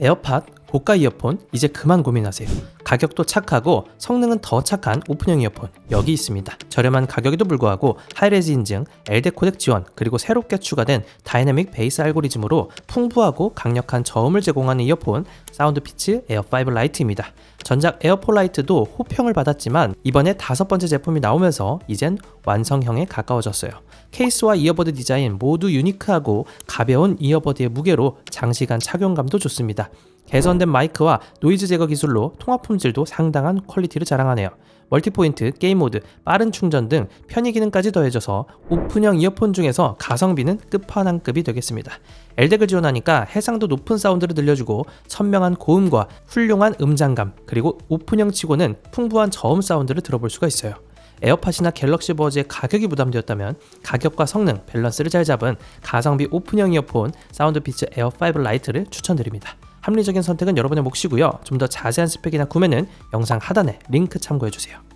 에어팟, 고가 이어폰 이제 그만 고민하세요. 가격도 착하고 성능은 더 착한 오픈형 이어폰 여기 있습니다. 저렴한 가격에도 불구하고 하이레즈 인증, LD 코덱 지원 그리고 새롭게 추가된 다이내믹 베이스 알고리즘으로 풍부하고 강력한 저음을 제공하는 이어폰 사운드 피츠 에어5 라이트입니다. 전작 에어포 라이트도 호평을 받았지만 이번에 다섯 번째 제품이 나오면서 이젠 완성형에 가까워졌어요. 케이스와 이어버드 디자인 모두 유니크하고 가벼운 이어버드의 무게로 장시간 착용감도 좋습니다. 개선된 마이크와 노이즈 제거 기술로 통화 품질 도 상당한 퀄리티를 자랑하네요. 멀티포인트, 게임 모드, 빠른 충전 등 편의 기능까지 더해져서 오픈형 이어폰 중에서 가성비는 끝판왕급이 되겠습니다. LDEC을 지원하니까 해상도 높은 사운드를 들려주고 선명한 고음과 훌륭한 음장감 그리고 오픈형 치고는 풍부한 저음 사운드를 들어볼 수가 있어요. 에어팟이나 갤럭시 버즈의 가격이 부담되었다면 가격과 성능 밸런스를 잘 잡은 가성비 오픈형 이어폰 사운드 피츠 에어5 라이트를 추천드립니다. 합리적인 선택은 여러분의 몫이고요. 좀 더 자세한 스펙이나 구매는 영상 하단에 링크 참고해 주세요.